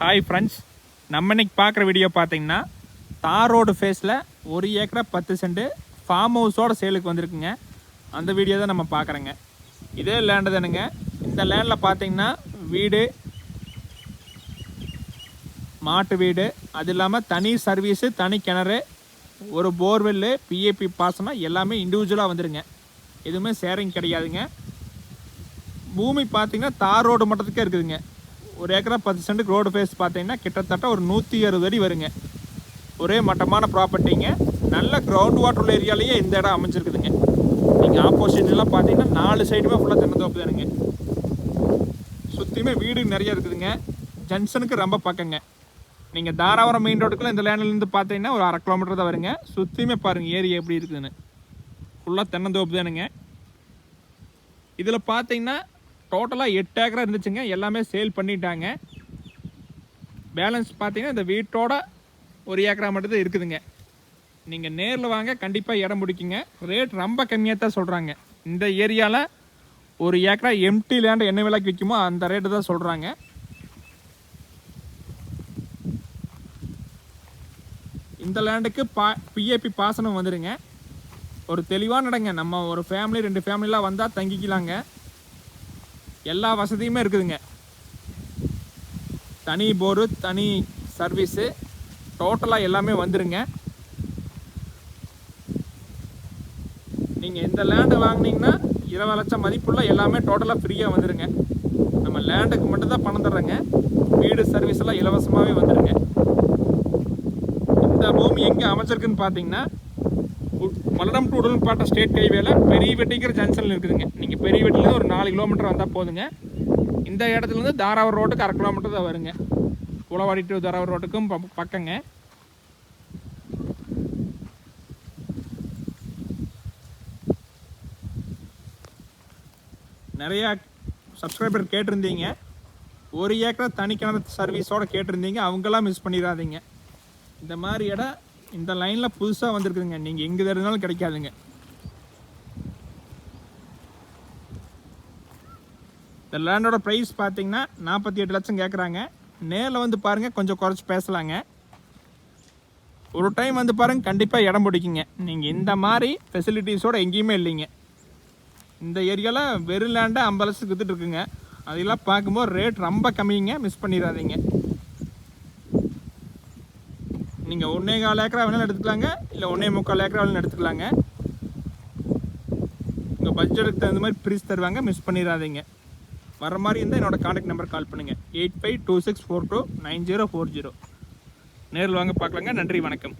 Hi friends நம்ம இன்னைக்கு பார்க்குற வீடியோ பார்த்தீங்கன்னா தார் ரோடு ஃபேஸில் ஒரு ஏக்கரை பத்து செண்டு ஃபார்ம் ஹவுஸோட சேலுக்கு வந்திருக்குங்க. அந்த வீடியோ தான் நம்ம பார்க்குறோங்க. இதே லேண்டு தானுங்க. இந்த லேண்டில் பார்த்தீங்கன்னா வீடு மாட்டு வீடு அது இல்லாமல் தனி சர்வீஸு தனி கிணறு ஒரு போர்வெல்லு பிஏபி பாசனம் எல்லாமே இண்டிவிஜுவலாக வந்துருங்க. எதுவுமே சேரிங் கிடையாதுங்க. பூமி பார்த்தீங்கன்னா தார் ரோடு மட்டத்துக்கே இருக்குதுங்க. ஒரு ஏக்கரா பத்து சென்ட்டுக்கு ரோடு ஃபேஸ் பார்த்தீங்கன்னா கிட்டத்தட்ட ஒரு நூற்றி அறுபது அடி வருங்க. ஒரே மட்டமான ப்ராப்பர்ட்டிங்க நல்ல கிரவுண்ட் வாட்டர் உள்ள ஏரியாலேயே இந்த இடம் அமைஞ்சிருக்குதுங்க. நீங்கள் ஆப்போசிட்லாம் பார்த்தீங்கன்னா நாலு சைடுமே ஃபுல்லாக தென்னந்தோப்பு தானுங்க. சுற்றியுமே வீடு நிறைய இருக்குதுங்க. ஜங்ஷனுக்கு ரொம்ப பக்கங்க. நீங்கள் தாராபுரம் மெயின் ரோட்டுக்குள்ள இந்த லேண்ட்லேருந்து பார்த்தீங்கன்னா ஒரு அரை கிலோமீட்டர் தான் வருங்க. சுற்றியுமே பாருங்கள் ஏரியா எப்படி இருக்குதுன்னு. ஃபுல்லாக தென்னந்தோப்பு தானுங்க. இதில் பார்த்தீங்கன்னா டோட்டலாக எட்டு ஏக்கரா இருந்துச்சுங்க. எல்லாமே சேல் பண்ணிட்டாங்க. பேலன்ஸ் பார்த்தீங்கன்னா இந்த வீட்டோட ஒரு ஏக்கரா மட்டும்தான் இருக்குதுங்க. நீங்கள் நேரில் வாங்க கண்டிப்பாக இடம் பிடிக்குங்க. ரேட் ரொம்ப கம்மியாக தான் சொல்கிறாங்க இந்த ஏரியாவில் ஒரு ஏக்கரா எம்டி லேண்ட் என்ன விலைக்கு விற்குமோ அந்த ரேட்டு தான் சொல்கிறாங்க இந்த லேண்டுக்கு பா பிஏபி பாசனம் வந்துடுங்க ஒரு தெளிவான இடங்க நம்ம ஒரு ஃபேமிலி ரெண்டு ஃபேமிலிலாம் வந்தால் தங்கிக்கலாங்க. எல்லா வசதியுமே இருக்குதுங்க. தனி போரு தனி சர்வீஸு டோட்டலாக எல்லாமே வந்துருங்க. நீங்கள் இந்த லேண்டு வாங்குனீங்கன்னா இருபது லட்சம் மதிப்புள்ள எல்லாமே டோட்டலாக ஃப்ரீயாக வந்துருங்க. நம்ம லேண்டுக்கு மட்டும்தான் பணம் தர்றேங்க. வீடு சர்வீஸ் எல்லாம் இலவசமாகவே வந்துருங்க. இந்த பூமி எங்கே அமைச்சிருக்குன்னு பார்த்தீங்கன்னா மலடம் டு உடல்பாட்ட ஸ்டேட் ஹைவேல பெரிய வெட்டிங்கிற ஜங்ஷனில் இருக்குதுங்க. நீங்கள் பெரிய வெட்டிலேருந்து ஒரு நாலு கிலோமீட்டர் வந்தால் போதுங்க. இந்த இடத்துலேருந்து தாராவூர் ரோட்டுக்கு அரை கிலோமீட்டர் தான் வருங்க. குளவாடி டு தாராவூர் ரோட்டுக்கும் பக்கங்க. நிறையா சப்ஸ்கிரைபர் கேட்டிருந்தீங்க. ஒரு ஏக்கரா தனிக்கிணறு சர்வீஸோடு சர்வீஸோட கேட்டிருந்தீங்க. அவங்கெல்லாம் மிஸ் பண்ணிடாதீங்க. இந்த மாதிரி இடம் இந்த லைனில் புதுசாக வந்திருக்குதுங்க. நீங்கள் எங்கே இருந்தாலும் கிடைக்காதுங்க. இந்த லேண்டோட ப்ரைஸ் பார்த்தீங்கன்னா நாற்பத்தி எட்டு லட்சம் கேட்குறாங்க நேரில் வந்து பாருங்கள் கொஞ்சம் குறைச்சி பேசலாங்க. ஒரு டைம் வந்து பாருங்கள் கண்டிப்பாக இடம் பிடிக்குங்க. நீங்கள் இந்த மாதிரி ஃபெசிலிட்டிஸோட எங்கேயுமே இல்லைங்க. இந்த ஏரியாவில் வெறும் லேண்டை ஐம்பது லட்சத்துக்கு வித்துட்டு இருக்குங்க. அதெல்லாம் பார்க்கும்போது ரேட் ரொம்ப கம்மிங்க. மிஸ் பண்ணிடாதீங்க. நீங்கள் ஒன்றே கால் ஏக்கரா வேணாலும் எடுத்துக்கலாங்க. இல்லை ஒன்றே முக்கால் ஏக்கரா வேணாலும் எடுத்துக்கலாங்க. உங்கள் பட்ஜெட்டுக்கு தகுந்த மாதிரி ப்ரைஸ் தருவாங்க. மிஸ் பண்ணிடாதீங்க. வர மாதிரி இருந்தால் என்னோடய காண்டாக்ட் நம்பர் கால் பண்ணுங்கள் eight five two six four two nine zero four zero நேரில் வாங்க பார்க்கலாங்க. நன்றி வணக்கம்.